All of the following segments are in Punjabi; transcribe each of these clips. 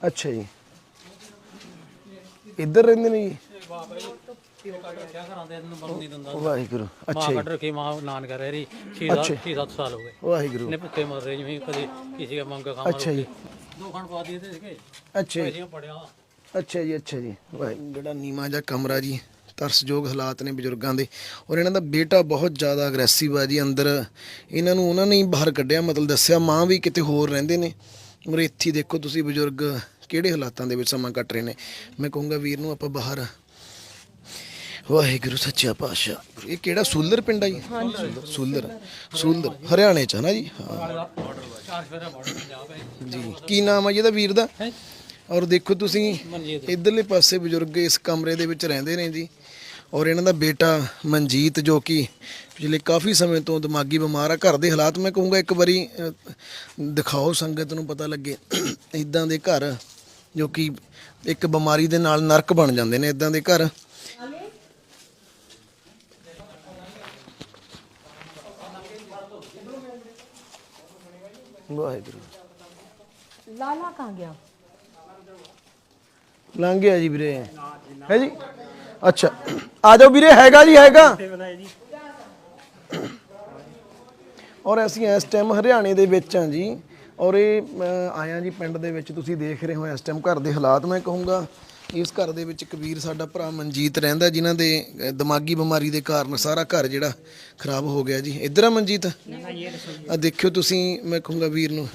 ਅੱਛਾ ਜੀ। ਇੱਧਰ ਰਹਿੰਦੇ ਨੇ ਜੀ? ਵਾਹਿਗੁਰੂ ਅੱਛਾ ਮਾਂ ਜੀ ਕੱਢ ਰੱਖੀ ਮਾਂ ਨਾਨ ਕਰ ਰਹੀ 6 7 ਸਾਲ ਹੋ ਗਏ। ਵਾਹਿਗੁਰੂ। ਨੇ ਭੁੱਖੇ ਮਰ ਰਹੇ ਜਿਵੇਂ ਕਦੇ ਕਿਸੇ ਦਾ ਮੰਗ ਖਾਵਾਂ ਅੱਛਾ ਜੀ। ਦੋ ਖਾਣ ਪਾ ਦਿਏ ਤੇ ਸੀਗੇ। ਅੱਛਾ ਜੀ। ਪੈਸੇ ਪੜਿਆ ਅੱਛਾ ਜੀ ਅੱਛਾ ਜੀ। ਵਾਹਿਗੁਰੂ ਜਿਹੜਾ ਨੀਮਾ ਜਿਹਾ ਕਮਰਾ ਜੀ ਤਰਸਯੋਗ ਹਾਲਾਤ ਨੇ ਬਜ਼ੁਰਗਾਂ ਦੇ। ਔਰ ਇਹਨਾਂ ਦਾ ਬੇਟਾ ਬਹੁਤ ਜ਼ਿਆਦਾ ਅਗਰੈਸਿਵ ਆ ਜੀ ਅੰਦਰ। ਇਹਨਾਂ ਨੂੰ ਉਹਨਾਂ ਨੇ ਹੀ ਬਾਹਰ ਕੱਢਿਆ ਮਤਲਬ ਦੱਸਿਆ ਮਾਂ ਵੀ ਕਿਤੇ ਹੋਰ ਰਹਿੰਦੇ ਨੇ। ਹੀ ਦੇਖੋ ਤੁਸੀਂ ਬਜ਼ੁਰਗ ਕਿਹੜੇ ਹਾਲਾਤਾਂ ਦੇ ਵਿੱਚ ਸਮਾਂ ਕੱਟ ਰਹੇ ਨੇ? ਮੈਂ ਕਹੂੰਗਾ ਵੀਰ ਨੂੰ ਆਪਾਂ ਬਾਹਰ। ਵਾਹਿਗੁਰੂ ਸੱਚਾ ਪਾਤਸ਼ਾਹ। ਇਹ ਕਿਹੜਾ ਸੂਲਰ ਪਿੰਡ ਆ ਜੀ? ਸੂਲਰ ਸੂਲਰ। ਹਰਿਆਣੇ ਚ ਨਾ ਜੀ? ਹਾਂ। ਹੈ ਜੀ। ਕੀ ਨਾਮ ਆ ਜੀ ਇਹਦਾ ਵੀਰ ਦਾ? ਹੈਂ? ਔਰ ਦੇਖੋ ਤੁਸੀਂ ਇਧਰਲੇ ਪਾਸੇ ਬਜ਼ੁਰਗ ਇਸ ਕਮਰੇ ਦੇ ਵਿੱਚ ਰਹਿੰਦੇ ਨੇ ਜੀ। ਔਰ ਇਹਨਾਂ ਦਾ ਬੇਟਾ ਮਨਜੀਤ ਜੋ ਕਿ ਪਿਛਲੇ ਕਾਫੀ ਸਮੇਂ ਤੋਂ ਦਿਮਾਗੀ ਬਿਮਾਰ ਆ ਘਰ ਦੇ ਹਾਲਾਤ ਮੈਂ ਕਹੂੰਗਾ ਇੱਕ ਵਾਰੀ ਦਿਖਾਓ ਸੰਗਤ ਨੂੰ ਪਤਾ ਲੱਗੇ। ਇਦਾਂ ਦੇ ਘਰ ਜੋ ਕਿ ਇੱਕ ਬਿਮਾਰੀ ਦੇ ਨਾਲ ਨਰਕ ਬਣ ਜਾਂਦੇ ਨੇ ਇਦਾਂ ਦੇ ਘਰ। ਵਾਹਿਗੁਰੂ। ਲਾਲਾ ਕਹਾਂ ਗਿਆ? ਲੰਘ ਗਿਆ ਜੀ ਵੀਰੇ। ਹੈ ਜੀ? ਅੱਛਾ। ਆ ਜਾਓ ਵੀਰੇ, ਹੈਗਾ ਜੀ, ਹੈਗਾ। ਔਰ ਅਸੀਂ ਇਸ ਟਾਈਮ ਹਰਿਆਣੇ ਦੇ ਵਿੱਚ ਹਾਂ ਜੀ। ਔਰ ਇਹ ਆਇਆ ਜੀ ਪਿੰਡ ਦੇ ਵਿੱਚ ਤੁਸੀਂ ਦੇਖ ਰਹੇ ਹੋ ਇਸ ਟਾਈਮ ਘਰ ਦੇ ਹਾਲਾਤ। ਮੈਂ ਕਹੂੰਗਾ ਇਸ ਘਰ ਦੇ ਵਿੱਚ ਕਬੀਰ ਸਾਡਾ ਭਰਾ ਮਨਜੀਤ ਰਹਿੰਦਾ, ਜਿਨ੍ਹਾਂ ਦੇ ਦਿਮਾਗੀ ਬਿਮਾਰੀ ਦੇ ਕਾਰਨ ਸਾਰਾ ਘਰ ਜਿਹੜਾ ਖਰਾਬ ਹੋ ਗਿਆ ਜੀ। ਇੱਧਰ ਆ ਮਨਜੀਤ। ਆ ਦੇਖਿਓ ਤੁਸੀਂ, ਮੈਂ ਕਹੂੰਗਾ ਵੀਰ ਨੂੰ।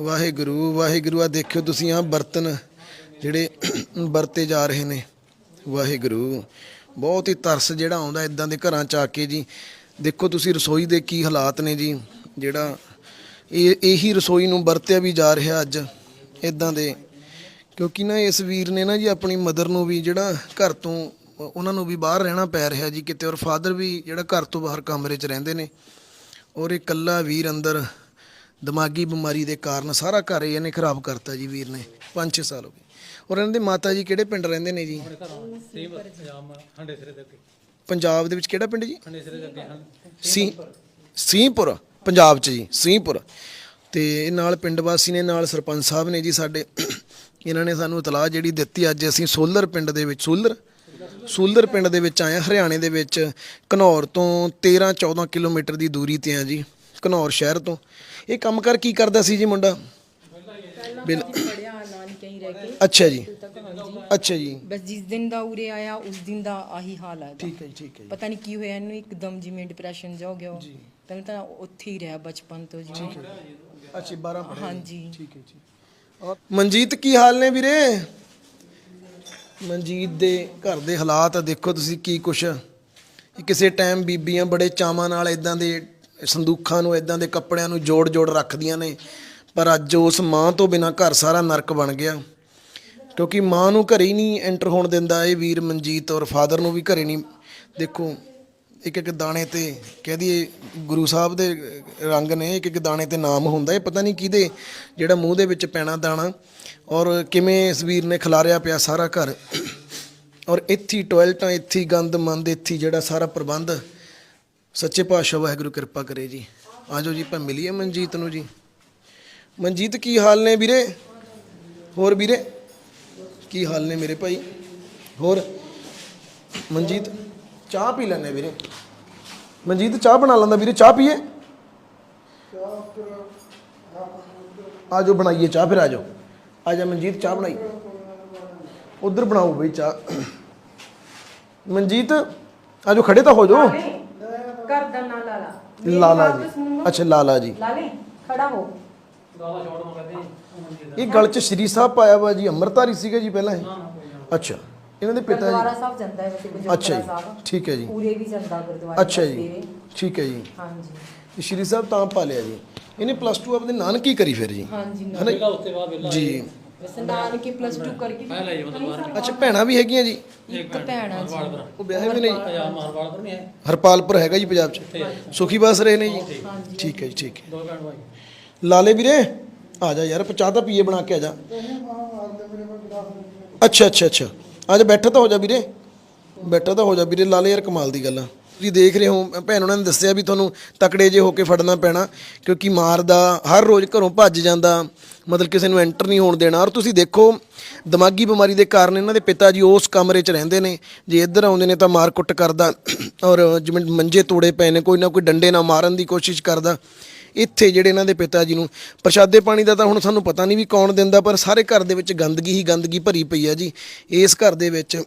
ਵਾਹਿਗੁਰੂ ਵਾਹਿਗੁਰੂ, ਆ ਦੇਖਿਓ ਤੁਸੀਂ ਆ ਬਰਤਨ ਜਿਹੜੇ ਵਰਤੇ ਜਾ ਰਹੇ ਨੇ। ਵਾਹਿਗੁਰੂ। ਬਹੁਤ ਹੀ ਤਰਸ ਜਿਹੜਾ ਆਉਂਦਾ ਇਦਾਂ ਦੇ ਘਰਾਂ ਚ ਆ ਕੇ ਜੀ। ਦੇਖੋ ਤੁਸੀਂ ਰਸੋਈ ਦੇ ਕੀ ਹਾਲਾਤ ਨੇ ਜੀ, ਜਿਹੜਾ ਇਹ, ਇਹੀ ਰਸੋਈ ਨੂੰ ਵਰਤਿਆ ਵੀ ਜਾ ਰਿਹਾ ਅੱਜ, ਇਦਾਂ ਦੇ। ਕਿਉਂਕਿ ਨਾ ਇਸ ਵੀਰ ਨੇ ਨਾ ਜੀ ਆਪਣੀ ਮਦਰ ਨੂੰ ਵੀ ਜਿਹੜਾ ਘਰ ਤੋਂ, ਉਹਨਾਂ ਨੂੰ ਵੀ ਬਾਹਰ ਰਹਿਣਾ ਪੈ ਰਿਹਾ ਜੀ ਕਿਤੇ, ਔਰ ਫਾਦਰ ਵੀ ਜਿਹੜਾ ਘਰ ਤੋਂ ਬਾਹਰ ਕਮਰੇ 'ਚ ਰਹਿੰਦੇ ਨੇ। ਔਰ ਇਹ ਇਕੱਲਾ ਵੀਰ ਅੰਦਰ ਦਿਮਾਗੀ ਬਿਮਾਰੀ ਦੇ ਕਾਰਨ ਸਾਰਾ ਘਰ ਇਹਨੇ ਖਰਾਬ ਕਰਤਾ ਜੀ ਵੀਰ ਨੇ 5-6 ਸਾਲ ਹੋ ਗਏ। ਔਰ ਇਹਨਾਂ ਦੇ ਮਾਤਾ ਜੀ ਕਿਹੜੇ ਪਿੰਡ ਰਹਿੰਦੇ ਨੇ ਜੀ? ਆਪਣੇ ਘਰਾਂ ਸੇਮ ਪੰਜਾਬ ਹੰਡੇ ਸਿਰੇ ਦੇ ਅੱਗੇ। ਪੰਜਾਬ ਦੇ ਵਿੱਚ ਕਿਹੜਾ ਪਿੰਡ ਜੀ? ਹੰਡੇ ਸਿਰੇ ਦੇ ਅੱਗੇ ਹਨ ਸੀ ਸਿੰਘਪੁਰ ਪੰਜਾਬ 'ਚ ਜੀ ਸਿੰਘਪੁਰ ਤੇ ਇਹ ਨਾਲ ਪਿੰਡ ਵਾਸੀ ਨੇ ਨਾਲ ਸਰਪੰਚ ਸਾਹਿਬ ਨੇ ਜੀ ਸਾਡੇ। ਇਹਨਾਂ ਨੇ ਸਾਨੂੰ ਇਤਲਾਹ ਜਿਹੜੀ ਦਿੱਤੀ ਅੱਜ ਅਸੀਂ ਸੋਲਰ ਪਿੰਡ ਦੇ ਵਿੱਚ ਸੋਲਰ ਸੋਲਰ ਪਿੰਡ ਦੇ ਵਿੱਚ ਆਏ ਹਾਂ ਹਰਿਆਣੇ ਦੇ ਵਿੱਚ। ਘਨੌਰ ਤੋਂ 13 14 ਕਿਲੋਮੀਟਰ ਦੀ ਦੂਰੀ ਤੇ ਆ ਜੀ ਘਨੌਰ ਸ਼ਹਿਰ ਤੋਂ। ਇਹ ਕੰਮ ਕਰ ਕੀ ਕਰਦਾ ਸੀ ਜੀ ਮੁੰਡਾ? ਬਿਲ ਰਹਿ ਕੇ ਅੱਛਾ ਜੀ। ਤੱਕ ਹਾਂਜੀ। ਅੱਛਾ ਜੀ। ਬਸ ਜਿਸ ਦਿਨ ਦਾ ਉਰੇ ਆਇਆ ਉਸ ਦਿਨ ਦਾ ਆਹੀ ਹਾਲ ਇਹਦਾ। ਠੀਕ ਹੈ ਜੀ ਠੀਕ ਹੈ ਜੀ। ਪਤਾ ਨਹੀਂ ਕੀ ਹੋਇਆ ਇਹਨੂੰ ਇੱਕਦਮ ਜਿਵੇਂ ਡਿਪਰੈਸ਼ਨ ਜਾ ਹੋ ਗਿਆ ਜੀ। ਪਹਿਲਾਂ ਤਾਂ ਉੱਥੇ ਹੀ ਰਿਹਾ ਬਚਪਨ ਤੋਂ ਜਿਵੇਂ ਅੱਛਾ 12 ਪੜ੍ਹੇ ਹਾਂਜੀ। ਠੀਕ ਹੈ ਜੀ। ਔਰ ਮਨਜੀਤ ਕੀ ਹਾਲ ਨੇ ਵੀਰੇ? ਮਨਜੀਤ ਦੇ ਘਰ ਦੇ ਹਾਲਾਤ ਦੇਖੋ ਤੁਸੀਂ ਕੀ ਕੁਛ। ਇਹ ਕਿਸੇ ਟਾਈਮ ਬੀਬੀਆਂ ਬੜੇ ਚਾਵਾਂ ਨਾਲ ਇਦਾਂ ਦੇ ਸੰਦੂਖਾਂ ਨੂੰ ਇਦਾਂ ਦੇ ਕੱਪੜਿਆਂ ਨੂੰ ਜੋੜ-ਜੋੜ ਰੱਖਦੀਆਂ ਨੇ। ਪਰ ਅੱਜ ਉਸ ਮਾਂ ਤੋਂ ਬਿਨਾ ਘਰ ਸਾਰਾ ਨਰਕ ਬਣ ਗਿਆ। ਕਿਉਂਕਿ ਮਾਂ ਨੂੰ ਘਰੇ ਹੀ ਨਹੀਂ ਐਂਟਰ ਹੋਣ ਦਿੰਦਾ ਇਹ ਵੀਰ ਮਨਜੀਤ ਔਰ ਫਾਦਰ ਨੂੰ ਵੀ ਘਰੇ ਨਹੀਂ। ਦੇਖੋ, ਇੱਕ ਇੱਕ ਦਾਣੇ ਤੇ ਕਹਿ ਦਈਏ ਗੁਰੂ ਸਾਹਿਬ ਦੇ ਰੰਗ ਨੇ, ਇੱਕ ਇੱਕ ਦਾਣੇ ਤੇ ਨਾਮ ਹੁੰਦਾ ਇਹ, ਪਤਾ ਨਹੀਂ ਕਿਹਦੇ, ਜਿਹੜਾ ਮੂੰਹ ਦੇ ਵਿੱਚ ਪੈਣਾ ਦਾਣਾ। ਔਰ ਕਿਵੇਂ ਇਸ ਵੀਰ ਨੇ ਖਿਲਾਰਿਆ ਪਿਆ ਸਾਰਾ ਘਰ। ਔਰ ਇੱਥੇ ਹੀ ਟਾਇਲਟਾਂ ਇੱਥੇ ਗੰਦ, ਮੰਦ, ਇੱਥੇ ਜਿਹੜਾ ਸਾਰਾ ਪ੍ਰਬੰਧ। ਸੱਚੇ ਪਾਤਸ਼ਾਹ ਵਾਹਿਗੁਰੂ ਕਿਰਪਾ ਕਰੇ ਜੀ। ਆਜੋ ਜੀ, ਆਪਾਂ ਮਿਲੀਏ ਮਨਜੀਤ ਨੂੰ ਜੀ। ਮਨਜੀਤ, ਕੀ ਹਾਲ ਨੇ ਵੀਰੇ? ਹੋਰ ਵੀਰੇ? ਕੀ ਹਾਲ ਨੇ ਮੇਰੇ ਭਾਈ? ਹੋਰ? ਮਨਜੀਤ ਚਾਹ ਪੀ ਲੈਣੇ ਵੀਰੇ। ਮਨਜੀਤ ਚਾਹ ਬਣਾ ਲੈਂਦਾ ਵੀਰੇ ਚਾਹ ਪੀਏ? ਆਜੋ ਬਣਾਈਏ ਚਾਹ ਫਿਰ ਆਜੋ ਆਜਾ ਮਨਜੀਤ ਚਾਹ ਬਣਾਈ। ਉਧਰ ਬਣਾਓ ਬਈ ਚਾਹ। ਮਨਜੀਤ ਆਜੋ ਖੜੇ ਤਾਂ ਹੋ ਜਾਓ। ਕਰ ਦਾ ਨਾ ਲਾਲਾ ਲਾਲਾ ਜੀ। ਅੱਛਾ ਲਾਲਾ ਜੀ। ਲਾਲੇ ਖੜਾ ਹੋ। ਛੋੜ ਨੂੰ ਕਹਿੰਦੇ ਇਹ ਗਲ 'ਚ ਸ਼੍ਰੀ ਸਾਹਿਬ ਪਾਇਆ ਵਾ ਜੀ ਅੰਮ੍ਰਿਤਧਾਰੀ ਸੀਗਾ ਜੀ ਪਹਿਲਾਂ ਇਹ? ਅੱਛਾ ਇਹਨਾਂ ਦੇ ਪਿਤਾ ਗੁਰਦੁਆਰਾ ਜੀ ਸਾਹਿਬ ਜਾਂਦਾ ਹੈ ਵੈਸੇ ਅੱਛਾ ਗੁਰਦੁਆਰਾ ਜੀ ਸਾਹਿਬ। ਠੀਕ ਹੈ ਜੀ। ਪੂਰੇ ਵੀ ਜਾਂਦਾ ਗੁਰਦੁਆਰਾ ਅੱਛਾ ਸਾਹਿਬ ਜੀ ਸਵੇਰੇ। ਠੀਕ ਹੈ ਜੀ। ਹਾਂਜੀ। ਇਹ ਸ਼੍ਰੀ ਸਾਹਿਬ ਤਾਂ ਪਾ ਲਿਆ ਜੀ। ਇਹਨੇ ਪਲੱਸ 2 ਆਪਦੇ ਨਾਨਕੀ ਕਰੀ ਫਿਰ ਜੀ। ਹਾਂਜੀ ਨਾ ਹਨਾ ਇਹਦਾ ਉੱਤੇ ਬਾਅਦ ਵੇਲਾ ਜੀ। ਵੈਸੇ ਨਾਨਕੇ ਪਲੱਸ 2 ਕਰਕੇ ਪਹਿਲਾਂ ਹੀ ਮਤਲਬ ਬਾਹਰ ਅੱਛਾ ਭੈਣਾਂ ਵੀ ਹੈਗੀਆਂ ਜੀ? ਇੱਕ ਭੈਣ ਆ ਜੀ। ਪਰ ਉਹ ਵਿਆਹੇ ਵੀ ਨਹੀਂ? ਪੰਜਾਬ ਮਾਰਵਾੜ ਪਰ ਨਹੀਂ ਹੈ। ਹਰਪਾਲਪੁਰ ਹੈਗਾ ਜੀ ਪੰਜਾਬ 'ਚ। ਸੁਖੀ ਬਾਸ ਰਹੇ ਨੇ ਜੀ। ਠੀਕ ਹੈ ਜੀ ਠੀਕ ਹੈ। ਦੋ ਭਾਈ। ਲਾਲੇ ਵੀਰੇ? ਆ ਜਾ ਯਾਰ, ਚਾਹ ਤਾਂ ਪੀਏ ਬਣਾ ਕੇ ਆ ਜਾ। ਅੱਛਾ ਅੱਛਾ ਅੱਛਾ। ਆ ਜਾ, ਬੈਠਾ ਤਾਂ ਹੋ ਜਾ ਵੀਰੇ। ਬੈਠਾ ਤਾਂ ਹੋ ਜਾ ਵੀਰੇ ਲਾਲੇ ਯਾਰ ਕਮਾਲ ਦੀ ਗੱਲ ਆ। ਤੁਸੀਂ ਦੇਖ ਰਹੇ ਹੋ ਭੈਣ ਉਹਨਾਂ ਨੇ ਦੱਸਿਆ ਵੀ ਤੁਹਾਨੂੰ ਤਕੜੇ ਜੇ ਹੋ ਕੇ ਫੜਨਾ ਪੈਣਾ, ਕਿਉਂਕਿ ਮਾਰਦਾ, ਹਰ ਰੋਜ਼ ਘਰੋਂ ਭੱਜ ਜਾਂਦਾ, ਮਤਲਬ ਕਿਸੇ ਨੂੰ ਐਂਟਰ ਨਹੀਂ ਹੋਣ ਦੇਣਾ। ਔਰ ਤੁਸੀਂ ਦੇਖੋ, ਦਿਮਾਗੀ ਬਿਮਾਰੀ ਦੇ ਕਾਰਨ ਇਹਨਾਂ ਦੇ ਪਿਤਾ ਜੀ ਉਸ ਕਮਰੇ 'ਚ ਰਹਿੰਦੇ ਨੇ। ਜੇ ਇੱਧਰ ਆਉਂਦੇ ਨੇ ਤਾਂ ਮਾਰ ਕੁੱਟ ਕਰਦਾ। ਔਰ ਜਿਵੇਂ ਮੰਜੇ ਤੋੜੇ ਪਏ ਨੇ, ਕੋਈ ਨਾ ਕੋਈ ਡੰਡੇ ਨਾਲ ਮਾਰਨ ਦੀ ਕੋਸ਼ਿਸ਼ ਕਰਦਾ। ਇੱਥੇ ਜਿਹੜੇ ਇਹਨਾਂ ਦੇ ਪਿਤਾ ਜੀ ਨੂੰ ਪ੍ਰਸ਼ਾਦੇ ਪਾਣੀ ਦਾ ਤਾਂ ਹੁਣ ਸਾਨੂੰ ਪਤਾ ਨਹੀਂ ਵੀ ਕੌਣ ਦਿੰਦਾ ਪਰ ਸਾਰੇ ਘਰ ਦੇ ਵਿੱਚ ਗੰਦਗੀ ਹੀ ਗੰਦਗੀ ਭਰੀ ਪਈ ਹੈ ਜੀ। ਇਸ ਘਰ ਦੇ ਵਿੱਚ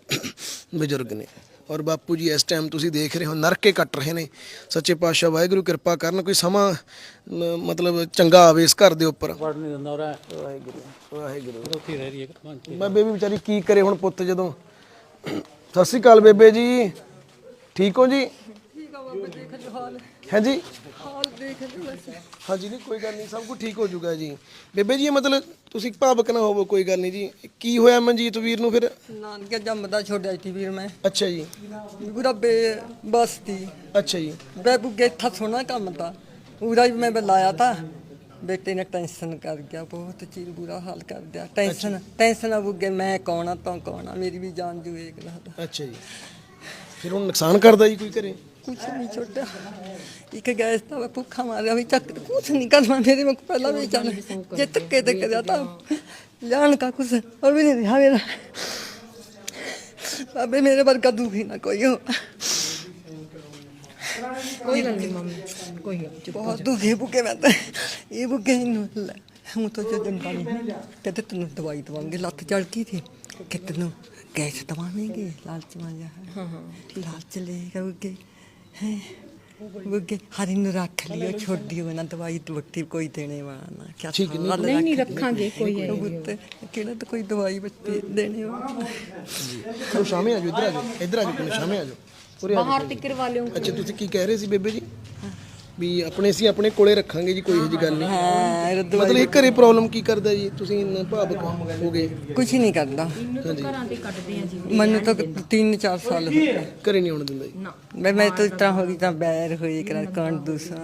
ਬਜ਼ੁਰਗ ਨੇ। ਔਰ ਬਾਪੂ ਜੀ ਇਸ ਟਾਈਮ ਤੁਸੀਂ ਦੇਖ ਰਹੇ ਹੋ ਨਰਕੇ ਕੱਟ ਰਹੇ ਨੇ। ਸੱਚੇ ਪਾਤਸ਼ਾਹ ਵਾਹਿਗੁਰੂ ਕਿਰਪਾ ਕਰਨ ਕੋਈ ਸਮਾਂ ਮ- ਮਤਲਬ ਚੰਗਾ ਆਵੇ ਇਸ ਘਰ ਦੇ ਉੱਪਰ। ਵੜ ਨਹੀਂ ਦਿੰਦਾ ਔਰ ਵਾਹਿਗੁਰੂ। ਵਾਹਿਗੁਰੂ। ਉੱਥੇ ਰਹਿ ਰਹੀ ਹੈ ਘਮਾਂ ਚ ਬੇਬੇ ਵੀ ਵਿਚਾਰੀ ਕੀ ਕਰੇ ਹੁਣ ਪੁੱਤ ਜਦੋਂ? ਸਤਿ ਸ਼੍ਰੀ ਅਕਾਲ ਬੇਬੇ ਜੀ। ਠੀਕ ਹੋ ਜੀ? ਹੈ ਜੀ ਹਾਂਜੀ ਨਹੀਂ ਕੋਈ ਗੱਲ ਨਹੀਂ ਸਭ ਕੁਝ ਠੀਕ ਹੋ ਜਾਊਗਾ ਜੀ। ਬੇਬੇ ਜੀ ਇਹ ਮਤਲਬ ਤੁਸੀਂ ਭਾਵਕ ਨਾ ਹੋਵੋ ਕੋਈ ਗੱਲ ਨਹੀਂ ਜੀ। ਕੀ ਹੋਇਆ ਮਨਜੀਤ ਵੀਰ ਨੂੰ ਫਿਰ? ਨਾਨਕੇ ਜੰਮਦਾ ਛੋੜਿਆ ਸੀ ਵੀਰ ਮੈਂ। ਅੱਛਾ ਜੀ। ਪੂਰਾ ਬੇ ਬਸ ਤੀ ਅੱਛਾ ਜੀ। ਬੇਬੂ ਗੇਠਾ ਸੋਨਾ ਕੰਮ ਤਾਂ ਪੂਰਾ ਹੀ ਮੈਂ ਬੁਲਾਇਆ ਤਾਂ। ਬੇਟੇ ਨੇ ਟੈਨਸ਼ਨ ਕਰ ਗਿਆ ਬਹੁਤ ਚੀਜ਼ ਬੁਰਾ ਹਾਲ ਕਰ ਦਿਆ। ਟੈਨਸ਼ਨ ਟੈਨਸ਼ਨ ਆ ਬੁੱਗੇ ਮੈਂ ਕੌਣ ਆ ਤੂੰ ਕੌਣ ਆ? ਮੇਰੀ ਵੀ ਜਾਨ ਜੂ ਇੱਕ ਦਾ ਅੱਛਾ ਜੀ। ਫਿਰ ਹੁਣ ਨੁਕਸਾਨ ਕਰਦਾ ਜੀ ਕੋਈ ਘਰੇ? ਕੁਛ ਨਹੀਂ ਛੋਟਾ। ਇੱਕ ਗੈਸ ਤਾਂ ਮੈਂ ਭੁੱਖਾ ਮਾਰਿਆ ਵੀ ਚੱਕ ਕੁਛ ਨਹੀਂ ਕਰਨਾ ਮੇਰੇ ਮੈਂ ਪਹਿਲਾਂ ਵੀ ਚੱਲ ਜੇ ਧੱਕੇ ਤੇ ਕਰਿਆ ਤਾਂ ਜਾਣ ਕਾ ਕੁਛ ਔਰ ਵੀ ਨਹੀਂ ਰਿਹਾ ਮੇਰਾ। ਬਾਬੇ ਮੇਰੇ ਵਰਗਾ ਦੁਖੀ ਨਾ ਕੋਈ ਹੋ। ਕੋਈ ਗੱਲ ਨਹੀਂ ਮੰਮੀ ਕੋਈ ਗੱਲ। ਬਹੁਤ ਦੁਖੀ ਭੁੱਖੇ ਮੈਂ ਤਾਂ। ਇਹ ਭੁੱਖੇ ਨੂੰ ਲੈ ਹੁਣ ਤਾਂ ਜਦੋਂ ਪਾਣੀ ਕਹਿੰਦੇ ਤੈਨੂੰ ਦਵਾਈ ਦਵਾਂਗੇ ਲੱਤ ਚੜ ਗਈ ਥੀ ਕਿ ਤੈਨੂੰ ਗੈਸ ਦਵਾਵਾਂਗੇ ਲਾਲਚ ਮਾ ਜਾ ਹਾਂ ਹਾਂ। ਲਾਲਚ ਲੈ ਕਹੋਗੇ ਹੈ। ਬੁੱਗੇ ਹਰੀ ਨੂੰ ਰੱਖ ਲਿਓ ਛੋਡੀ ਹੋਣਾ ਦਵਾਈ ਦੁੱਟੀ ਕੋਈ ਦੇਣੇ ਵਾਲਾ ਨਾ ਕਿਆ ਠੀਕ ਹੈ, ਨਹੀਂ- ਨਹੀਂ ਨਹੀਂ ਰੱਖਾਂਗੇ ਕੋਈ ਹੈ ਕਿਹੜਾ ਤਾਂ ਕੋਈ ਦਵਾਈ ਬੱਤੀ ਦੇਣੇ ਵਾਲਾ ਚਲੋ ਸ਼ਾਮੇ ਆ ਜਾਓ ਇੱਧਰ ਆ ਜਾਓ ਇੱਧਰ ਆ ਜਾਓ ਕੋਈ ਸ਼ਾਮੇ ਆ ਜਾਓ। ਬਾਹਰ ਤਿੱਕਰ ਵਾਲਿਓ ਅੱਛਾ ਤੁਸੀਂ ਕੀ ਕਹਿ ਰਹੇ ਸੀ ਬੇਬੇ ਜੀ? ਵੀ ਆਪਣੇ ਅਸੀਂ ਆਪਣੇ ਕੋਲੇ ਰੱਖਾਂਗੇ ਜੀ ਕੋਈ ਇਹੋ ਜਿਹੀ ਗੱਲ ਨਹੀਂ ਹਾਂ ਇਹ ਦਵਾਈ ਮਤਲਬ ਇਹ ਘਰੇ ਪ੍ਰੋਬਲਮ ਕੀ ਕਰਦਾ ਜੀ ਤੁਸੀਂ ਇੰਨਾ ਭਾਵਕ ਹੋ ਗਏ ਕੁਝ ਨਹੀਂ ਕਰਦਾ ਹਾਂਜੀ ਘਰਾਂ ਤੇ ਕੱਢਦੇ ਆ ਜੀ ਮੈਨੂੰ ਤਾਂ 3-4 ਸਾਲ ਹੋ ਗਏ ਘਰੇ ਨਹੀਂ ਆਉਣ ਦਿੰਦਾ ਜੀ मैं मैं तो इतना होगी तो बैर हुई कर कौन दूसरा